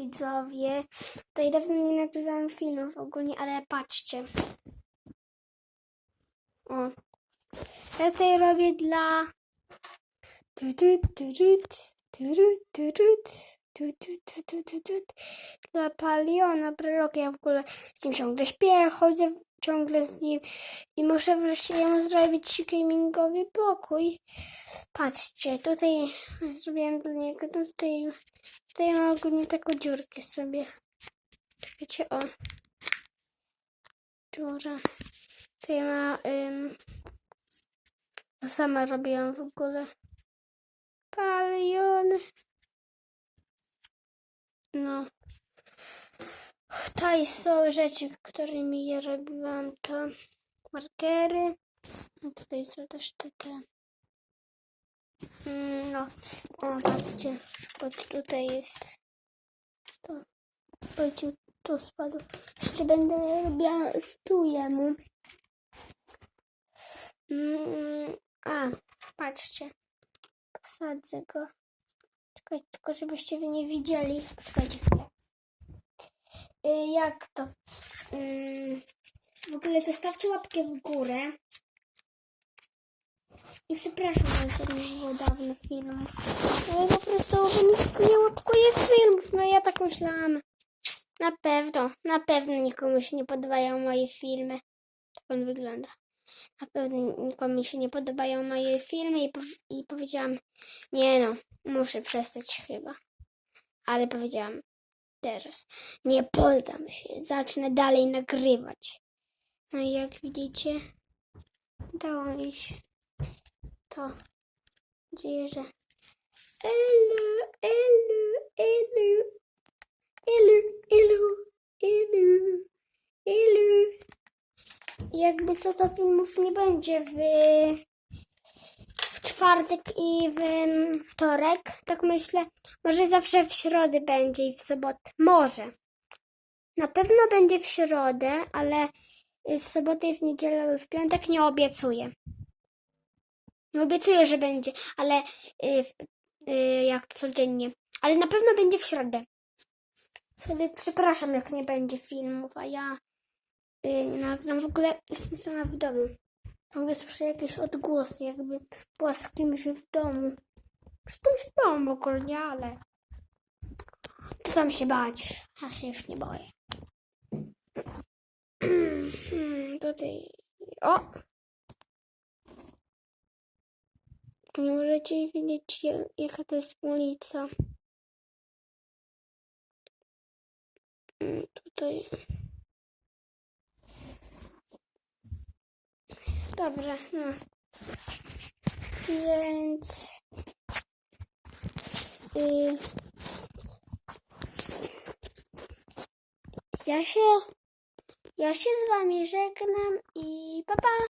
widzowie. Tutaj dawno nie nagrywam filmów ogólnie, ale patrzcie. O. Ja tutaj robię dla... Dla Paliona, prologa. Ja w ogóle z nim ciągle śpię, chodzę ciągle z nim i muszę wreszcie ją zrobić gamingowy pokój. Patrzcie, tutaj zrobiłem dla niego, no tutaj, tutaj mam ogólnie taką dziurkę sobie. Wiecie, o. Dziura. Tutaj ma, ym, sama robiłam w ogóle. Palion. No. To są rzeczy, którymi ja robiłam, to markery. No tutaj są też te, te Mm, No, o, patrzcie, tutaj jest to. Ojciec tu spadł. Jeszcze będę robiła stół. Mm, a, patrzcie. Posadzę go. Czekajcie, tylko żebyście wy nie widzieli. Czekajcie jak to? Ym, w ogóle zostawcie łapkę w górę. I przepraszam że nie było dawno filmów. Ale po prostu nie łapkuje filmów. No ja tak myślałam. Na pewno, na pewno nikomu się nie podobają moje filmy. Tak on wygląda. Na pewno nikomu się nie podobają moje filmy i, pow- i powiedziałam, nie no, muszę przestać chyba. Ale powiedziałam, teraz nie poddam się, zacznę dalej nagrywać. No i jak widzicie, udało mi się to dzieje, że elu, elu, elu, elu, elu, elu, elu. Jakby co to filmów nie będzie w czwartek i w wtorek, tak myślę. Może zawsze w środę będzie i w sobotę. Może. Na pewno będzie w środę, ale w sobotę i w niedzielę, w piątek nie obiecuję. Nie obiecuję, że będzie, ale y, y, jak codziennie. Ale na pewno będzie w środę. Wtedy przepraszam, jak nie będzie filmów, a ja y, nie nagram. W ogóle jestem sama w domu. Mogę słyszę jakieś odgłosy, jakby była z kimś w domu. Zresztą się bałam ogólnie, ale co tam się bać? Ja się już nie boję. Tutaj. O! Nie możecie wiedzieć, ja- jaka to jest ulica. Mm, Tutaj. Dobrze, no. Więc. ja się. Ja się z wami żegnam i pa pa!